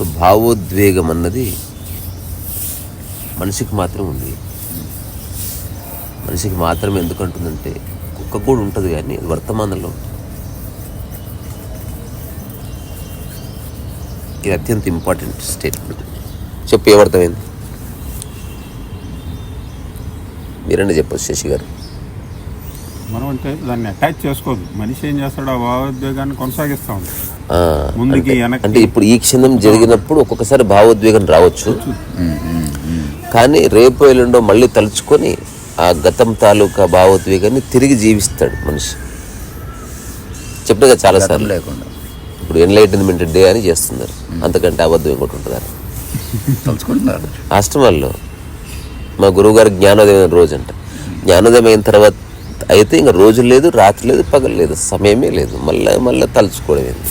So భావోద్వేగం అన్నది మనిషికి మాత్రం ఉంది. మనిషికి మాత్రం ఎందుకంటుందంటే కుక్క కూడా ఉంటుంది కానీ అది వర్తమానంలో ఉంటుంది. ఇది అత్యంత ఇంపార్టెంట్ స్టేట్మెంట్. చెప్పు ఏమర్థమైంది? మీరన్నా చెప్పచ్చు శశి గారు. మనం అంటే దాన్ని అటాచ్ చేసుకోదు. మనిషి ఏం చేస్తాడు? ఆ భావోద్వేగాన్ని కొనసాగిస్తా ఉంటాడు ఆ, ముందుకి, అంటే- వెనక్కి. అంటే ఇప్పుడు ఈ క్షణం జరిగినప్పుడు ఒక్కొక్కసారి భావోద్వేగం రావచ్చు. కానీ రేపు ఎల్లుండో మళ్ళీ తలుచుకొని ఆ గతం తాలూకా భావోద్వేగాన్ని తిరిగి జీవిస్తాడు మనిషి. చెప్పగా చాలా గతం సార్లు. లేకుండా. ఇప్పుడు ఎన్లైటన్మెంట్ డే అని చేస్తున్నారు. అంతకంటే అబద్ధం ఇంకోటి ఉంటుందా తలుచుకుంటున్నారు. ఆశ్రమాల్లో మా గురువుగారు జ్ఞానోదయం రోజు అంట జ్ఞానోదయం అయిన తర్వాత అయితే ఇంకా రోజు లేదు రాత్రి లేదు పగలు లేదు సమయమే లేదు. మళ్ళీ మళ్ళీ తలుచుకోవడం ఏంది?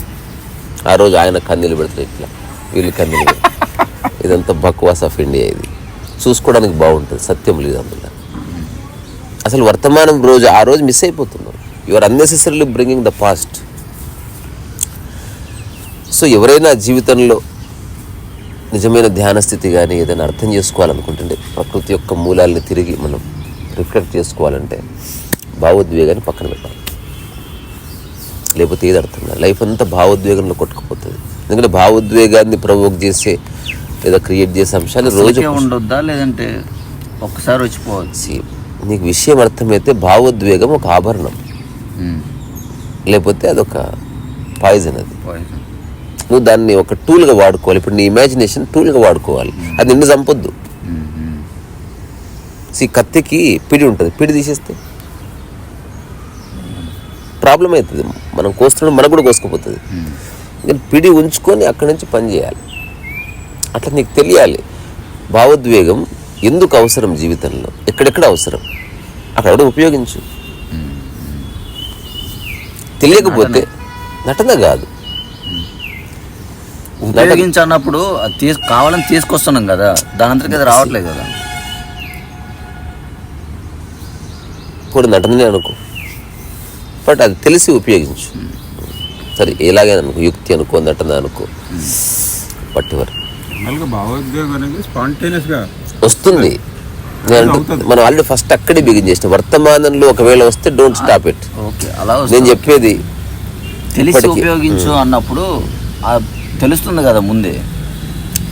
ఆ రోజు ఆయన కన్నీళ్ళు పెడతారు ఇట్లా. వీళ్ళు కన్నీళ్ళు పెడతారు. ఇదంతా బక్వాస్ ఆఫ్ ఇండియా ఇది. చూసుకోవడానికి బాగుంటుంది. సత్యం లేదు అందులో. అసలు వర్తమానం రోజు ఆ రోజు మిస్ అయిపోతున్నాం you are unnecessarily bringing the past so ఎవరైనా జీవితంలో నిజమైన ధ్యాన స్థితి కానీ ఏదైనా అర్థం చేసుకోవాలనుకుంటుంటే ప్రకృతి యొక్క మూలాల్ని తిరిగి మనం రిఫ్లెక్ట్ చేసుకోవాలంటే భావోద్వేగాన్ని పక్కన పెట్టాలి. లేకపోతే ఏది అర్థం కాదు. లైఫ్ అంతా భావోద్వేగంలో కొట్టుకుపోతుంది. ఎందుకంటే భావోద్వేగాన్ని ప్రవోక్ చేసే లేదా క్రియేట్ చేసే అంశాలు రోజు ఉండొద్దా? లేదంటే ఒక్కసారి వచ్చిపోవచ్చు నీకు విషయం అర్థమైతే భావోద్వేగం ఒక ఆభరణం. లేకపోతే అదొక పాయిజన్ అది. నువ్వు దాన్ని ఒక టూల్గా వాడుకోవాలి. ఇప్పుడు నీ ఇమాజినేషన్ టూల్గా వాడుకోవాలి. అది నిన్ను చంపొద్దు. సి కత్తికి పిడి ఉంటుంది. పిడి తీసేస్తే ప్రాబ్లం అవుతుంది. మనం కోస్తున్నాడు మనకు కూడా కోసుకుపోతుంది. కానీ పిడి ఉంచుకొని అక్కడి నుంచి పని చేయాలి. అట్లా నీకు తెలియాలి. భావోద్వేగం ఎందుకు అవసరం జీవితంలో? ఎక్కడెక్కడ అవసరం? అక్కడ ఉపయోగించు. తెలియకపోతే నటన. కాదు. ఉపయోగించన్నప్పుడు అది తీసు కావాలని తీసుకొస్తున్నాం కదా. దాని అంతటికి అది రావట్లేదు కదా. కూడా నటననే అనుకో. బట్ అది తెలిసి ఉపయోగించు. సరే ఎలాగైనా అనుకో యుక్తి అనుకో నటన అనుకో. అనేది స్పాంటేనియస్గా వస్తుంది. మనం ఆల్రెడీ ఫస్ట్ అక్కడే బిగిన్ చేసిన వర్తమానంలో ఒకవేళ వస్తే డోంట్ స్టాప్ ఇట్ ఓకే అలా నేను. చెప్పేది తెలిసి. ఉపయోగించు అన్నప్పుడు ఆ తెలుస్తుంది కదా ముందే.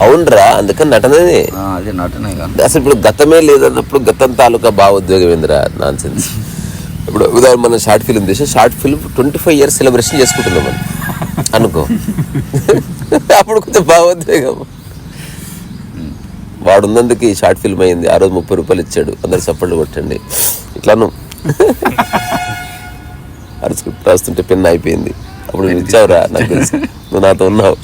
అవునరా అందుకని నటననే. ఆ, అది నటనే అసలు ఇప్పుడు గతమే లేదన్నప్పుడు గతం తాలూకా భావోద్వేగం ఏందిరా నాన్ సెన్స్ ఇప్పుడు ఉదాహరణ మనం షార్ట్ ఫిల్మ్ తీసే short film twenty five years celebration చేసుకుంటున్నాం మనం. అనుకో. అప్పుడు కొంచెం భావోద్వేగం. వాడు ఉన్నందుకు ఈ షార్ట్ ఫిల్మ్ అయింది. ఆ రోజు ముప్పై రూపాయలు ఇచ్చాడు. అందరు చప్పట్లు కొట్టండి. ఇట్లాను అరుచుకుంటూ రాస్తుంటే పెన్ అయిపోయింది అప్పుడు నువ్వు ఇచ్చావురా నాకు తెలుసు. నువ్వు నాతో ఉన్నావు.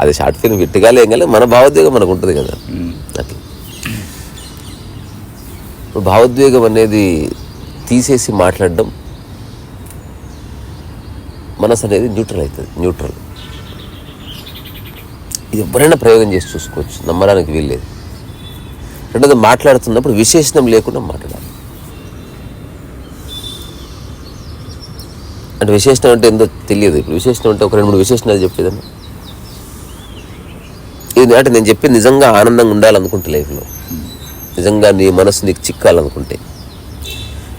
అది షార్ట్ ఫిల్మ్ గట్టిగా లేగానే మన భావోద్వేగం మనకు ఉంటుంది కదా. అట్లా. భావోద్వేగం అనేది తీసేసి మాట్లాడడం మనసు అనేది న్యూట్రల్ అవుతుంది న్యూట్రల్. ఇది ఎవరైనా ప్రయోగం చేసి చూసుకోవచ్చు నమ్మడానికి వీల్లేదు. రెండోది మాట్లాడుతున్నప్పుడు విశేషణం లేకుండా మాట్లాడాలి. అంటే విశేషణం అంటే ఏందో తెలియదు. ఇప్పుడు విశేషణం అంటే ఒక రెండు మూడు విశేషణాలు చెప్పేదాన్ని. ఇది అంటే నేను చెప్పి నిజంగా ఆనందంగా ఉండాలనుకుంటే లైఫ్లో. నిజంగా నీ మనసు నీకు చిక్కాలనుకుంటే.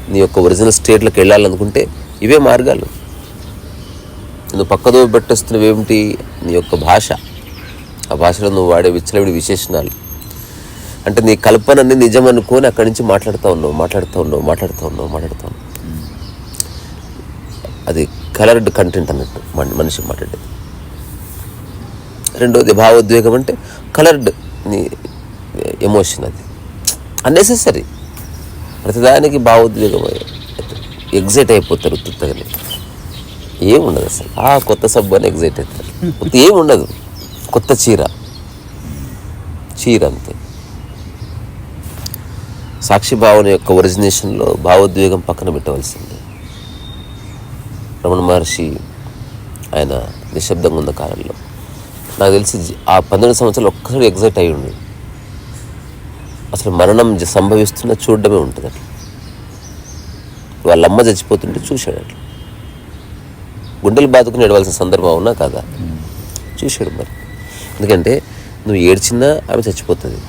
నీ యొక్క ఒరిజినల్ స్టేట్లోకి వెళ్ళాలనుకుంటే ఇవే మార్గాలు. నువ్వు పక్కదో పెట్టేస్తున్నవి ఏమిటి? నీ యొక్క భాష. ఆ భాషలో నువ్వు వాడే విచ్చలవిడి విశేషణాలు. అంటే నీ కల్పనని నిజం అనుకొని అక్కడి నుంచి మాట్లాడుతూ ఉన్నావు మాట్లాడుతూ ఉన్నావు మాట్లాడుతూ ఉన్నావు మాట్లాడుతూ ఉన్నావు. అది కలర్డ్ కంటెంట్ అన్నట్టు మనిషి మాట్లాడేది. రెండోది భావోద్వేగం అంటే కలర్డ్ నీ ఎమోషన్ అది. అన్నెసెసరీ. ప్రతిదానికి భావోద్వేగం ఎగ్జైట్ అయిపోతారు ఉత్తుత్తగానే. ఏముండదు అసలు. ఆ కొత్త సబ్బు అని ఎగ్జైట్ అవుతారు ఏముండదు. కొత్త చీర. చీర అంతే. సాక్షి భావన యొక్క ఒరిజినేషన్లో భావోద్వేగం పక్కన పెట్టవలసింది. రమణ మహర్షి ఆయన నిశ్శబ్దంగా ఉన్న కాలంలో. నాకు తెలిసి ఆ పన్నెండు సంవత్సరాలు ఒక్కసారి ఎగ్జైట్ అయ్యి ఉండేది అసలు మరణం సంభవిస్తున్న చూడడమే ఉంటుంది అట్లా. వాళ్ళ అమ్మ చచ్చిపోతుంటే చూశాడు అట్లా. గుండెలు బాదుకుని ఏడవలసిన సందర్భం అవునా కాదా? చూశాడు మరి. ఎందుకంటే నువ్వు ఏడ్చినా ఆమె చచ్చిపోతుంది.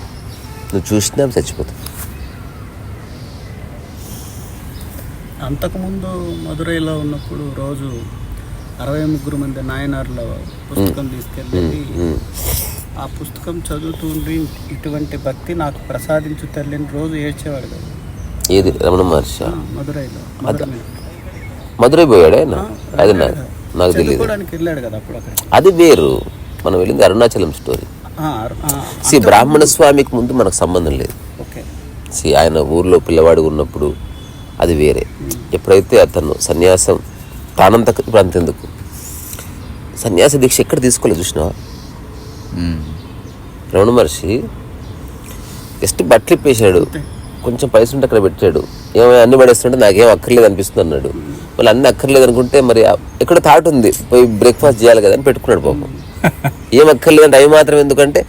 నువ్వు చూసినా ఆమె చచ్చిపోతుంది. అంతకుముందు మదురైలో ఉన్నప్పుడు రోజు అరవై ముగ్గురు మంది నాయనార్ల పుస్తకం తీసుకెళ్ళి. ఆ పుస్తకం చదువుతూ ఉండి ఇటువంటి భక్తి నాకు ప్రసాదించు తల్లిని రోజు ఏడ్చేవాడు కదా. ఏది? రమణ మహర్షి ఆ, మదురైలో మధుర పోయాడే ఆయన? అది నాకు తెలియదు చదువుకోవడానికి వెళ్ళాడు కదా అప్పుడు అక్కడికి. అది వేరు. మనం వెళ్ళింది అరుణాచలం స్టోరీ సి బ్రాహ్మణ స్వామికి ముందు మనకు సంబంధం లేదు. ఓకే. సి ఆయన ఊర్లో పిల్లవాడు ఉన్నప్పుడు అది వేరే. ఎప్పుడైతే అతను సన్యాసం తానంత ఇప్పుడు అంతెందుకు? సన్యాస దీక్ష ఎక్కడ తీసుకోలేదు చూసినావా. రమణ మహర్షి జస్ట్ బట్టలు ఇప్పేశాడు. కొంచెం పైసలు ఉంటే అక్కడ పెట్టాడు. ఏమో అన్ని పడేస్తుంటే నాకేం అక్కర్లేదు అనిపిస్తుంది అన్నాడు. మళ్ళీ అన్ని అక్కర్లేదు అనుకుంటే మరి ఎక్కడ థాట్ ఉంది. పోయి బ్రేక్ఫాస్ట్ చేయాలి కదా అని పెట్టుకున్నాడు పాపం. ఏం అక్కర్లేదు అంటే అవి మాత్రం ఎందుకంటే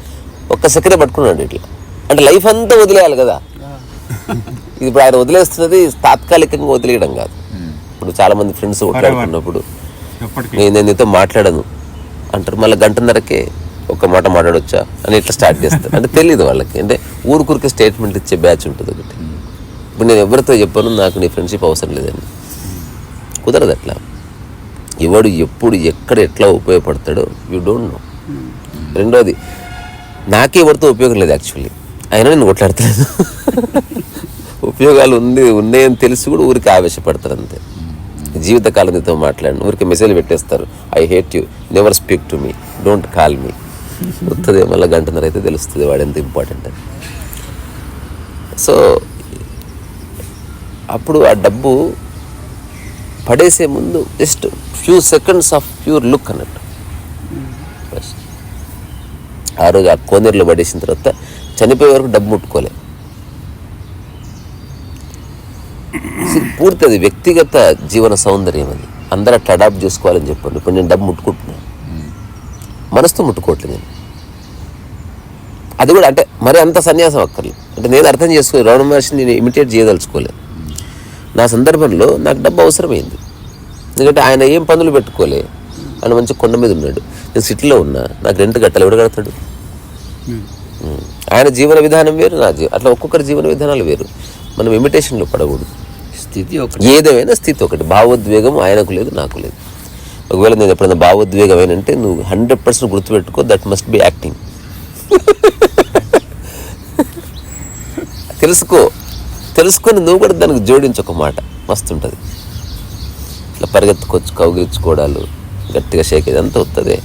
ఒక్క సెకండే పట్టుకున్నాడు ఇట్లా. అంటే లైఫ్ అంతా వదిలేయాలి కదా. ఇది ఇప్పుడు ఆయన వదిలేస్తున్నది తాత్కాలికంగా వదిలేయడం కాదు. ఇప్పుడు చాలా మంది ఫ్రెండ్స్ కొట్లాడుకున్నప్పుడు నేను నేను నీతో మాట్లాడను. అంటారు. మళ్ళీ గంటన్నరకే ఒక మాట మాట్లాడొచ్చా అని ఇట్లా స్టార్ట్ చేస్తారు. అంటే తెలియదు వాళ్ళకి. అంటే ఊరికూరికి స్టేట్మెంట్ ఇచ్చే బ్యాచ్ ఉంటుంది ఒకటి. ఇప్పుడు నేను ఎవరితో చెప్పాను నాకు నీ ఫ్రెండ్షిప్ అవసరం లేదని కుదరదు అట్లా. ఎవడు ఎప్పుడు ఎక్కడ ఎట్లా ఉపయోగపడతాడో యూ డోంట్ నో రెండోది నాకే ఎవరితో ఉపయోగం లేదు యాక్చువల్లీ అయినా నేను కొట్లాడతలేదు ఉపయోగాలు ఉంది ఉన్నాయని తెలిసి కూడా ఊరికి ఆవేశపడతారు అంతే. జీవితకాలం నీతో మాట్లాడిన. ఊరికి మెసేజ్ పెట్టేస్తారు. I hate you never speak to me don't call me వస్తుంది మళ్ళీ గంటన్నర అయితే తెలుస్తుంది వాడు ఎంత ఇంపార్టెంట్ అని. సో అప్పుడు ఆ డబ్బు పడేసే ముందు just few seconds of pure look అన్నట్టు. ఆ రోజు ఆ కోనేరులో పడేసిన తర్వాత చనిపోయే వరకు డబ్బు ముట్టుకోలే. పూర్తి అది వ్యక్తిగత జీవన సౌందర్యం అది. అందరూ అట్లా అడాప్ట్ చేసుకోవాలని చెప్పండి. ఇప్పుడు నేను డబ్బు ముట్టుకుంటున్నాను మనసుతో ముట్టుకోవట్లేదు నేను. అది కూడా అంటే మరి అంత సన్యాసం అక్కర్లేదు. అంటే నేను అర్థం చేసుకోలేదు. రమణ మహర్షిని నేను ఇమిటేట్ చేయదలుచుకోలేదు. నా సందర్భంలో నాకు డబ్బు అవసరమైంది. ఎందుకంటే ఆయన ఏం పనులు పెట్టుకోలే. ఆయన మంచి కొండ మీద ఉన్నాడు. నేను సిటీలో ఉన్నా నాకు రెంట్ కట్టాలి ఎవడు కడతాడు? ఉమ్. ఆయన జీవన విధానం వేరు నా జీవ అట్లా ఒక్కొక్కరి జీవన విధానాలు వేరు. మనం ఇమిటేషన్లో పడకూడదు. స్థితి ఒకటి. ఏదేమైనా స్థితి ఒకటి. భావోద్వేగం ఆయనకు లేదు నాకు లేదు. ఒకవేళ నేను ఎప్పుడైనా భావోద్వేగం అంటే నువ్వు హండ్రెడ్ పర్సెంట్ గుర్తుపెట్టుకో దట్ మస్ట్ బి యాక్టింగ్ తెలుసుకో తెలుసుకొని నువ్వు కూడా దానికి జోడించు ఒక మాట మస్తు ఉంటుంది. ఇట్లా పరిగెత్తుకొచ్చు కౌగిలించుకోవడాలు గట్టిగా షేక్ ఇదంతా వస్తుంది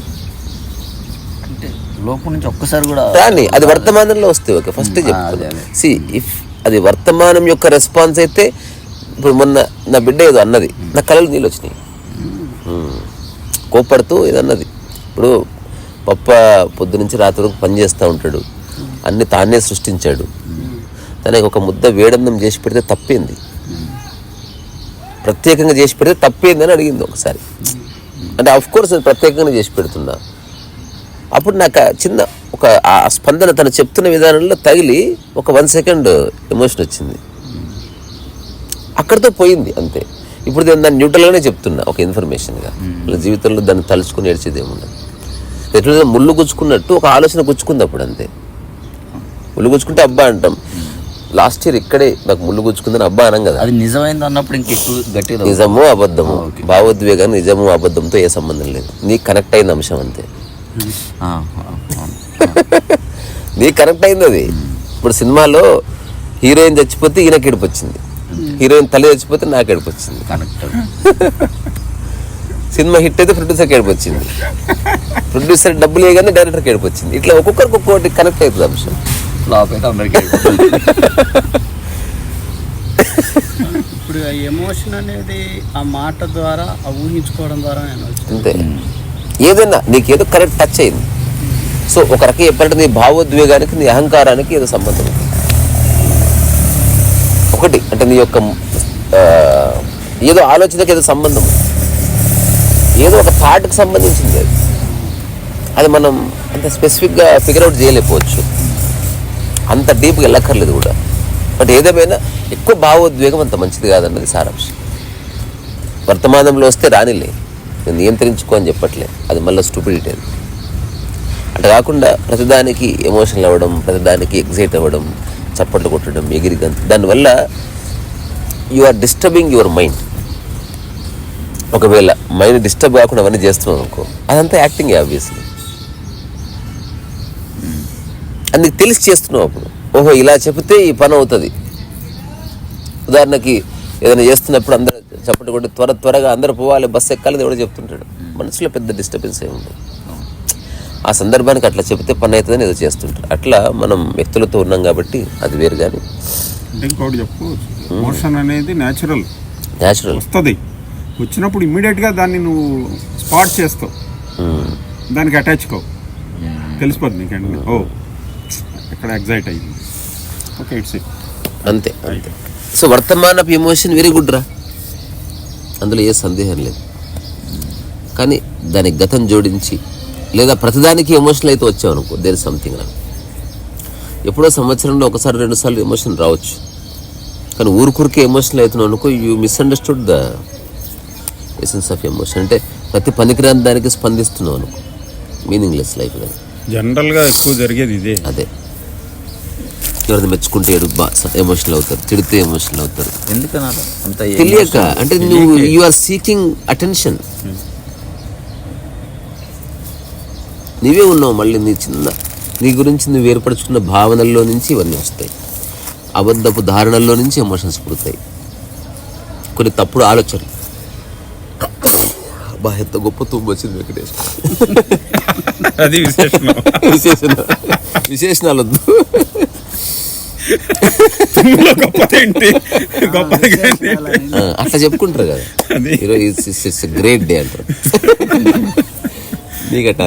అంటే లోపల నుంచి ఒక్కసారి కూడా కానీ అది వర్తమానంలో వస్తాయి ఓకే ఫస్ట్ అదే. సి ఇఫ్ అది వర్తమానం యొక్క రెస్పాన్స్ అయితే ఇప్పుడు మొన్న నా బిడ్డ ఏదో అన్నది నా కళలు నీళ్ళు వచ్చినాయి. కోప్పడుతూ ఏదో ఇప్పుడు పప్ప పొద్దు నుంచి రాత్రి వరకు పని చేస్తూ ఉంటాడు. అన్ని తానే సృష్టించాడు. తనకి ఒక ముద్ద వేడన్నం చేసి పెడితే తప్పింది? ప్రత్యేకంగా చేసి పెడితే తప్పేంది అని అడిగింది ఒకసారి. అంటే ఆఫ్ కోర్స్ నేను ప్రత్యేకంగా చేసి పెడుతున్నా. అప్పుడు నాకు చిన్న ఒక ఆ స్పందన తను చెప్తున్న విధానంలో తగిలి ఒక వన్ సెకండ్ ఎమోషన్ వచ్చింది. అక్కడితో పోయింది అంతే. ఇప్పుడు నేను దాన్ని న్యూట్రల్గానే చెప్తున్నా ఒక ఇన్ఫర్మేషన్గా వాళ్ళ జీవితంలో దాన్ని తలుచుకుని ఏడ్చేది ఏముండదు. ఎట్లా ముళ్ళు గుచ్చుకున్నట్టు ఒక ఆలోచన గుచ్చుకుంది అప్పుడు అంతే. ముళ్ళు గుచ్చుకుంటే అబ్బా అంటాం. లాస్ట్ ఇయర్ ఇక్కడే నాకు ముళ్ళు గుచ్చుకుందని అబ్బా అనం కదా. అది నిజమైంది అన్నప్పుడు ఇంకెక్కువ గట్టిగా. నిజము అబద్ధము? భావోద్వేగాన్ని నిజము అబద్ధంతో ఏ సంబంధం లేదు. నీకు కనెక్ట్ అయిన అంశం అంతే. నీకు కనెక్ట్ అయింది అది. ఇప్పుడు సినిమాలో హీరోయిన్ చచ్చిపోతే ఈయనకి ఏడుపు వచ్చింది. హీరోయిన్ తల్లి చచ్చిపోతే నాకు ఏడుపు వచ్చింది. కనెక్ట్ సినిమా హిట్ అయితే ప్రొడ్యూసర్కి ఏడుపు వచ్చింది. ప్రొడ్యూసర్ డబ్బులు వేయగానే డైరెక్టర్కి ఏడుపు వచ్చింది. ఇట్లా ఒక్కొక్కరికి ఒక్కొక్కటి కనెక్ట్ అవుతుంది అంశం. ఫ్లాప్ అయితే అందరికీ ఇప్పుడు ఆ ఎమోషన్ అనేది ఆ మాట ద్వారా ఆ ఊహించుకోవడం ద్వారా నేను అంతే. ఏదైనా నీకు ఏదో కరెక్ట్ టచ్ అయింది. సో ఒక రకం చెప్పాలంటే నీ భావోద్వేగానికి నీ అహంకారానికి ఏదో సంబంధం ఉంది. ఒకటి అంటే నీ యొక్క ఏదో ఆలోచనకి ఏదో సంబంధం. ఏదో ఒక థాట్కి సంబంధించింది అది. అది మనం అంత స్పెసిఫిక్గా ఫిగర్ అవుట్ చేయలేకపోవచ్చు. అంత డీప్గా వెళ్ళక్కర్లేదు కూడా. బట్ ఏదేమైనా ఎక్కువ భావోద్వేగం అంత మంచిది కాదన్నది సారాంశం. వర్తమానంలో వస్తే రానిలే. నేను నియంత్రించుకో అని చెప్పట్లే. అది మళ్ళీ స్టూపిడిటీ అది. అటు కాకుండా ప్రతిదానికి ఎమోషనల్ అవ్వడం ప్రతిదానికి ఎగ్జైట్ అవ్వడం చప్పట్లు కొట్టడం ఎగిరి గంత దానివల్ల you are disturbing your mind ఒకవేళ మైండ్ డిస్టర్బ్ కాకుండా అవన్నీ చేస్తున్నాం అనుకో అదంతా యాక్టింగ్ ఆబ్వియస్లీ అందుకు తెలిసి చేస్తున్నావు అప్పుడు. ఓహో ఇలా చెప్తే ఈ పని అవుతుంది. ఉదాహరణకి ఏదైనా చేస్తున్నప్పుడు అందరూ చప్పటి కొట్టి త్వర త్వరగా అందరూ పోవాలి బస్సు ఎక్కాలి ఎవడో చెప్తుంటాడు. మనసులో పెద్ద డిస్టర్బెన్స్ ఏమి ఉండదు ఆ సందర్భానికి అట్లా చెప్తే పని అవుతుందని ఏదో చేస్తుంటారు. అట్లా మనం వ్యక్తులతో ఉన్నాం కాబట్టి అది వేరు కానీ అంటే ఇంకోటి చెప్పు. ఎమోషన్ అనేది న్యాచురల్ న్యాచురల్ వస్తుంది. వచ్చినప్పుడు ఇమ్మీడియట్గా దాన్ని నువ్వు స్పాట్ చేస్తావు. దానికి అటాచ్ కావు. తెలిసిపోతుంది నీకండి ఓ ఎక్కడ ఎగ్జైట్ అయ్యింది. ఓకే ఇట్స్ ఇట్ అంతే అంతే. సో వర్తమానపు ఎమోషన్ వెరీ గుడ్ రా. అందులో ఏ సందేహం లేదు. కానీ దానికి గతం జోడించి లేదా ప్రతిదానికి ఎమోషనల్ అయితే వచ్చావు అనుకో. దేర్ సంథింగ్ రా ఎప్పుడో సంవత్సరంలో ఒకసారి రెండు సార్లు ఎమోషన్ రావచ్చు. కానీ ఊరుకూరికే ఎమోషనల్ అవుతున్నావు అనుకో you misunderstood the essence of emotion అంటే ప్రతి పనికిరాని దానికి స్పందిస్తున్నావు అనుకో. మీనింగ్లెస్ లైఫ్ కానీ జనరల్గా ఎక్కువ జరిగేది ఇదే. అదే. ఎవరిని మెచ్చుకుంటే ఎమోషనల్ అవుతారు తిడితే ఎమోషనల్ అవుతారు. ఎందుకన్నా అంత తెలియక అంటే నువ్వు యు ఆర్ సీకింగ్ అటెన్షన్ నీవే ఉన్నావు మళ్ళీ నీ చిన్న నీ గురించి నువ్వు ఏర్పరచుకున్న భావనల్లో నుంచి ఇవన్నీ వస్తాయి. అబద్ధపు ధారణల్లో నుంచి ఎమోషన్స్ పుడతాయి. కొన్ని తప్పుడు ఆలోచనలు. బా ఎంత గొప్ప తుమ్ము వచ్చింది వెంకటేష్. అది విశేషం విశేషణ. విశేషణాలు వద్దు. అట్లా చెప్పుకుంటారు కదా. ఈరోజు ఇట్స్ గ్రేట్ డే అంటారు. నీకట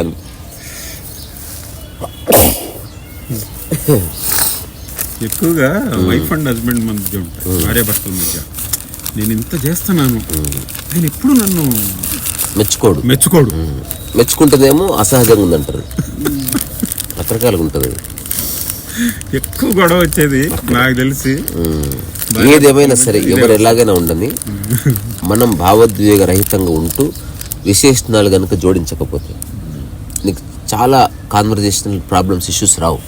ఎక్కువగా వైఫ్ అండ్ హస్బెండ్ మధ్య ఉంటాయి భార్య భర్తల మధ్య. నేను ఇంత చేస్తున్నాను ఆయన ఎప్పుడు నన్ను మెచ్చుకోడు. మెచ్చుకోడు. మెచ్చుకుంటేనేమో అసహజంగా ఉందంటారు. రకరకాలుగా ఉంటుంది. ఎక్కువ గొడవ వచ్చేది నాకు తెలిసి. ఏదేమైనా సరే ఎవరు ఎలాగైనా ఉండని మనం భావోద్వేగ రహితంగా ఉంటూ విశేషణాలు కనుక జోడించకపోతే నీకు చాలా కాన్వర్జేషనల్ ప్రాబ్లమ్స్ ఇష్యూస్ రావు.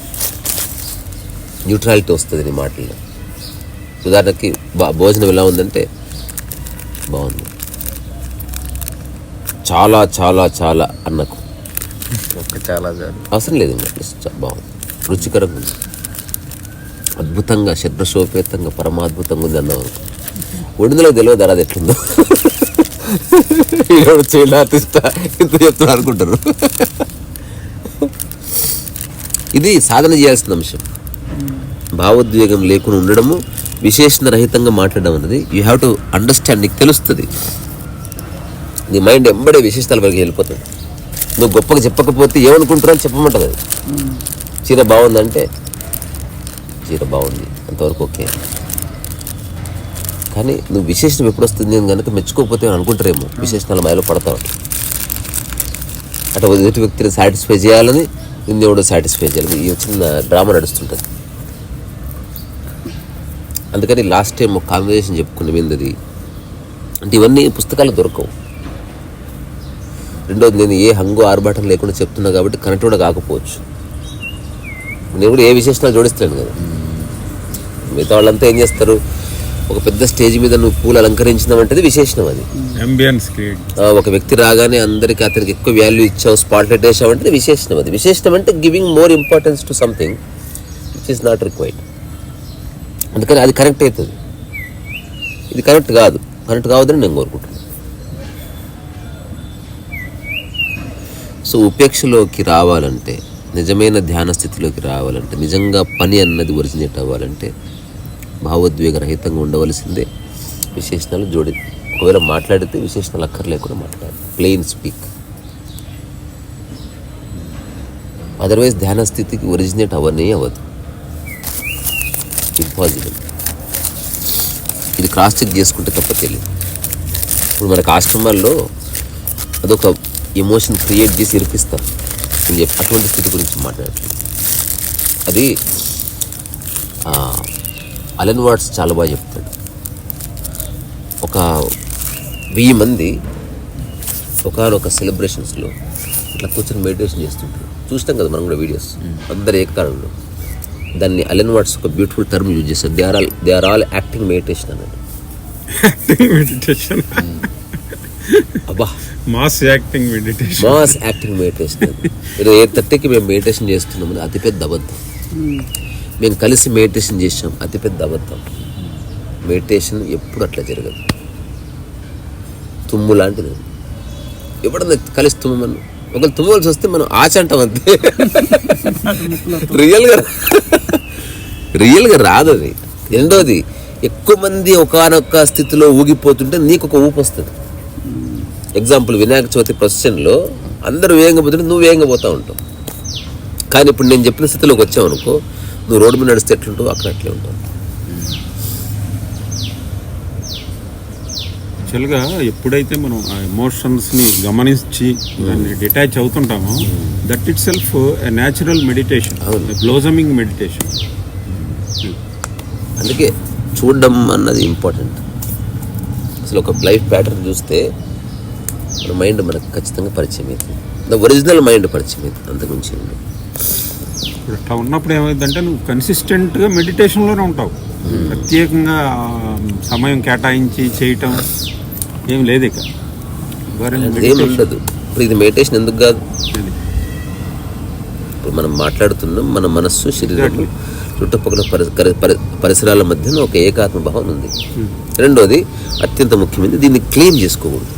న్యూట్రాలిటీ వస్తుంది నీ మాటల్లో. ఉదాహరణకి బా- భోజనం ఎలా ఉందంటే బాగుంది. చాలా చాలా చాలా అన్నకు. చాలా అవసరం లేదు బాగుంది. రుచికరంగా ఉంది. అద్భుతంగా శబ్దశోపేతంగా పరమాద్భుతంగా ఉంది అన్నావు అనుకో. వండిందిలో తెలియదు అది ఎట్లుందో. ఈరోడు ఇంత చెప్తున్నా అనుకుంటారు. ఇది సాధన చేయాల్సిన అంశం. భావోద్వేగం లేకుండా ఉండడము విశేషణ రహితంగా మాట్లాడడం అన్నది యూ హ్యావ్ టు అండర్స్టాండ్ నీకు తెలుస్తుంది. నీ మైండ్ ఎంబడే విశేషతల వరకు వెళ్ళిపోతుంది. నువ్వు గొప్పగా చెప్పకపోతే ఏమనుకుంటారో చెప్పమంటది అది. చీర బాగుందంటే చీర బాగుంది అంతవరకు ఓకే. కానీ నువ్వు విశేషణం ఎప్పుడు వస్తుంది అని కనుక మెచ్చుకోకపోతే అనుకుంటారేమో? విశేషణాల మైలో పడతావు. అంటే ఎదుటి వ్యక్తిని సాటిస్ఫై చేయాలని నిన్ను కూడా సాటిస్ఫై చేయాలి ఈ చిన్న డ్రామా నడుస్తుంటుంది. అందుకని లాస్ట్ టైం ఒక కాన్వర్జేషన్ చెప్పుకున్న అది అంటే ఇవన్నీ పుస్తకాలు దొరకవు. రెండోది నేను ఏ హంగు ఆర్భాటం లేకుండా చెప్తున్నా కాబట్టి కనెక్ట్ కూడా కాకపోవచ్చు. నేను కూడా ఏ విశేషణాలు జోడిస్తాను కదా. మిగతా వాళ్ళంతా ఏం చేస్తారు? ఒక పెద్ద స్టేజ్ మీద నువ్వు పూలు అలంకరించినావంటే విశేషణం అది. ఒక వ్యక్తి రాగానే అందరికి అతనికి ఎక్కువ వాల్యూ ఇచ్చావు స్పాట్ లైట్ వేసావంటే విశేషణం అది. విశేషణం అంటే giving more importance to something which is not required అందుకని అది కరెక్ట్ అవుతుంది. ఇది కరెక్ట్ కాదు. కరెక్ట్ కావద్దని నేను కోరుకుంటున్నాను. సో ఉపేక్షలోకి రావాలంటే నిజమైన ధ్యాన స్థితిలోకి రావాలంటే నిజంగా పని అన్నది ఒరిజినేట్ అవ్వాలంటే భావోద్వేగ రహితంగా ఉండవలసిందే. విశేషణాలు జోడి ఒకవేళ మాట్లాడితే విశేషణాలు అక్కర్లేకుండా మాట్లాడాలి. ప్లెయిన్ స్పీక్ అదర్వైజ్ ధ్యాన స్థితికి ఒరిజినేట్ అవ్వనే అవ్వదు. ఇంపాసిబుల్ ఇది క్రాస్ చెక్ చేసుకుంటే తప్ప తెలియదు ఇప్పుడు మనకు ఆశ్రమాల్లో అదొక ఎమోషన్ క్రియేట్ చేసి ఇరిపిస్తారు అని చెప్పి అటువంటి స్థితి గురించి మాట్లాడట్లేదు. అది అలెన్ వాట్స్ చాలా బాగా చెప్తాడు. ఒక వెయ్యి మంది ఒకనొక సెలబ్రేషన్స్లో ఇట్లా కూర్చొని మెడిటేషన్ చేస్తుంటారు. చూస్తాం కదా మనం కూడా వీడియోస్ అందరు ఏకకాలంలో. దాన్ని అలెన్ వాట్స్ ఒక బ్యూటిఫుల్ టర్మ్ యూజ్ చేస్తారు they are all they are all acting meditation అన్నాడు మెడిటేషన్ అబ్బా. Mass acting meditation mass acting meditation ఈరోజు ఎయిట్ థర్టీకి మేము మెడిటేషన్ చేస్తున్నామని అతిపెద్ద అబద్ధం. మేము కలిసి మెడిటేషన్ చేసాం అతిపెద్ద అబద్ధం. మెడిటేషన్ ఎప్పుడు అట్లా జరగదు. తుమ్ము లాంటిది. ఎప్పుడన్నా కలిసి తుమ్మను ఒకరు తుమ్మవలసి వస్తే మనం ఆచ అంటాం అంతే రియల్గా రియల్గా రాదు అది. రెండోది ఎక్కువ మంది ఒకనొక స్థితిలో ఊగిపోతుంటే నీకు ఒక ఊపు వస్తుంది. ఎగ్జాంపుల్ వినాయక చవితి ప్రొసెషన్లో అందరూ వేగంగా పోతుంటే నువ్వు వేగంగా పోతూ ఉంటావు. కానీ ఇప్పుడు నేను చెప్పిన స్థితిలోకి వచ్చావు అనుకో నువ్వు రోడ్డు మీద నడిస్తే ఎట్లుంటావు అక్కడ అట్లే ఉంటావు. యాక్చువల్గా ఎప్పుడైతే మనం ఆ ఎమోషన్స్ని గమనించి దాన్ని detach అవుతుంటామో that it self natural meditation blossoming meditation అందుకే చూడడం అన్నది ఇంపార్టెంట్ అసలు ఒక లైఫ్ ప్యాటర్న్ చూస్తే మన మైండ్ మనకు ఖచ్చితంగా పరిచయం అవుతుంది. ద ఒరిజినల్ మైండ్ పరిచయం అవుతుంది అంతకుమించి లేదు. ఇప్పుడు ఉన్నప్పుడు ఏమైందంటే నువ్వు కన్సిస్టెంట్గా మెడిటేషన్లోనే ఉంటావు. ప్రత్యేకంగా సమయం కేటాయించి చేయటం ఏం లేదు ఇక. ఉండదు. ఇప్పుడు ఇది మెడిటేషన్ ఎందుకు కాదు. ఇప్పుడు మనం మాట్లాడుతున్నాం మన మనస్సు శరీరం చుట్టుపక్కల పరిసరాల మధ్యన ఒక ఏకాత్మ భావం ఉంది. రెండోది అత్యంత ముఖ్యమైనది దీన్ని క్లెయిమ్ చేసుకోకూడదు.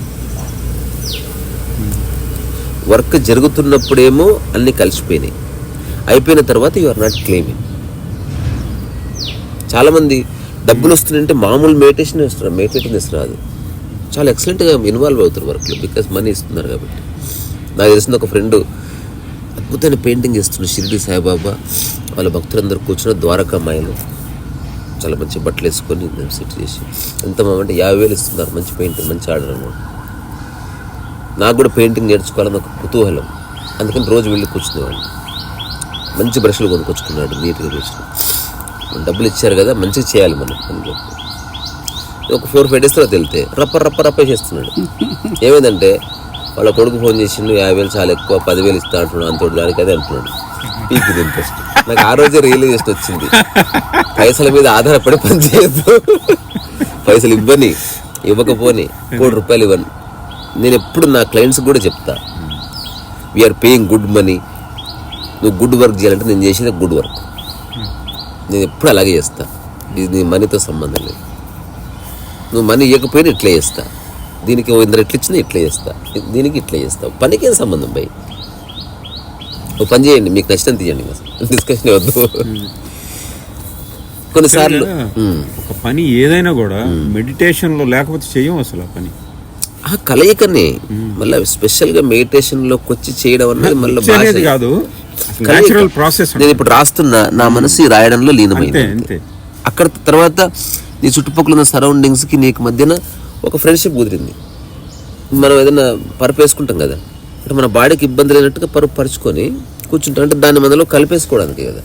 వర్క్ జరుగుతున్నప్పుడేమో అన్ని కలిసిపోయినాయి. అయిపోయిన తర్వాత యు ఆర్ నాట్ క్లెయిమింగ్ చాలామంది డబ్బులు వస్తున్నాయంటే మామూలు మెడిటేషన్ ఇస్తున్నారు మెడిటేషన్ రాదు. చాలా ఎక్సలెంట్గా ఇన్వాల్వ్ అవుతారు వర్క్లో బికాస్ మనీ ఇస్తున్నారు కాబట్టి. నాకు తెలిసిన ఒక ఫ్రెండ్ అద్భుతమైన పెయింటింగ్ చేస్తున్న షిరిడి సాయిబాబా. వాళ్ళ భక్తులందరూ కూర్చున్న ద్వారకామాయలు చాలా మంచి బట్టలు వేసుకొని సెట్ చేసి ఎంత అంటే యాభై వేలు ఇస్తున్నారు మంచి పెయింటింగ్ మంచి ఆర్డర్ అన్నమాట నాకు కూడా పెయింటింగ్ నేర్చుకోవాలని ఒక కుతూహలం. అందుకని రోజు వెళ్ళి కూర్చునేవాడిని. మంచి బ్రష్లు కొనుక్కొచ్చుకున్నాడు నీట్గా బ్రష్లు డబ్బులు ఇచ్చారు కదా మంచిగా చేయాలి మనం అని చెప్పి. ఒక ఫోర్ ఫైవ్ డేస్ తర్వాత వెళ్తే రప్ప రప్ప రప్ప చేస్తున్నాడు ఏమైందంటే వాళ్ళ కొడుకు ఫోన్ చేసిండు యాభై వేలు చాలా ఎక్కువ పదివేలు ఇస్తా అంటున్నాడు అంతోటి దానికి అదే అంటున్నాడు. పీక్ ఇంట్రెస్ట్ నాకు ఆ రోజే రియలైజేషన్ వచ్చింది. పైసల మీద ఆధారపడి పని చేయొద్దు. పైసలు ఇవ్వని ఇవ్వకపోని కోటి రూపాయలు ఇవ్వను. నేను ఎప్పుడు నా క్లయింట్స్ కూడా చెప్తా. We are paying good money నువ్వు గుడ్ వర్క్ చేయాలంటే నేను చేసేది గుడ్ వర్క్ నేను ఎప్పుడు అలాగే చేస్తా. ఇది నీ మనీతో సంబంధం లేదు. నువ్వు మనీ ఇవ్వకపోయినా ఇట్లా చేస్తా. దీనికి ఇందరు ఎట్లా ఇచ్చినా ఇట్లా చేస్తా. దీనికి ఇట్లా చేస్తా. పనికి ఏం సంబంధం భయ్? ఓ పని చేయండి మీకు నచ్చినంత తీయండి డిస్కషన్ వద్దు. కొన్నిసార్లు ఉమ్. ఒక పని ఏదైనా కూడా మెడిటేషన్లో లేకపోతే చెయ్యం అసలు ఆ పని. ఆ కలయికనే. మళ్ళీ స్పెషల్గా మెడిటేషన్లోకి వచ్చి చేయడం అన్నది మళ్ళీ కాదు. న్యాచురల్ ప్రాసెస్ నేను ఇప్పుడు రాస్తున్నా నా మనసు రాయడంలో లీనమైంది. అక్కడ తర్వాత నీ చుట్టుపక్కల ఉన్న సరౌండింగ్స్కి నీకు మధ్యన ఒక ఫ్రెండ్షిప్ కుదిరింది. మనం ఏదైనా పరుపు వేసుకుంటాం కదా. అంటే మన బాడీకి ఇబ్బంది లేనట్టుగా పరుపు పరుచుకొని కూర్చుంటాం. అంటే దాని మనలో కలిపేసుకోవడానికి కదా.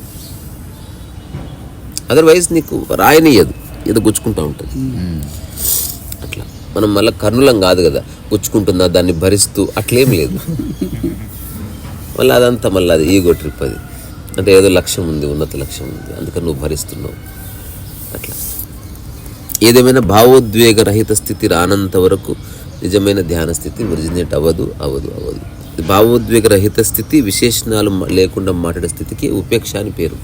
అదర్వైజ్ నీకు రాయనియదు. ఏదో గుచ్చుకుంటూ ఉంటుంది. అట్లా. మనం మళ్ళీ కర్ణులం కాదు కదా. గుచ్చుకుంటుందా దాన్ని భరిస్తూ అట్లేం లేదు. మళ్ళీ అదంతా మళ్ళీ అది ఈగో ట్రిప్ అది. అంటే ఏదో లక్ష్యం ఉంది ఉన్నత లక్ష్యం ఉంది. అందుకని నువ్వు భరిస్తున్నావు. అట్లా. ఏదేమైనా భావోద్వేగ రహిత స్థితి రానంత వరకు నిజమైన ధ్యాన స్థితి ఒరిజినేట్ అవ్వదు అవ్వదు అవ్వదు. భావోద్వేగ రహిత స్థితి విశేషణాలు లేకుండా మాట్లాడే స్థితికి ఉపేక్ష అని పేరు.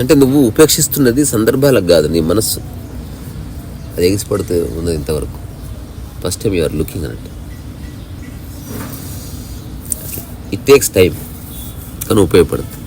అంటే నువ్వు ఉపేక్షిస్తున్నది సందర్భాలకు కాదు నీ మనస్సు. అది ఎగిసిపడుతూ ఉన్నది ఇంతవరకు. First time you are looking అన్నట్టు ఇట్ టేక్స్ టైం కానీ ఉపయోగపడుతుంది.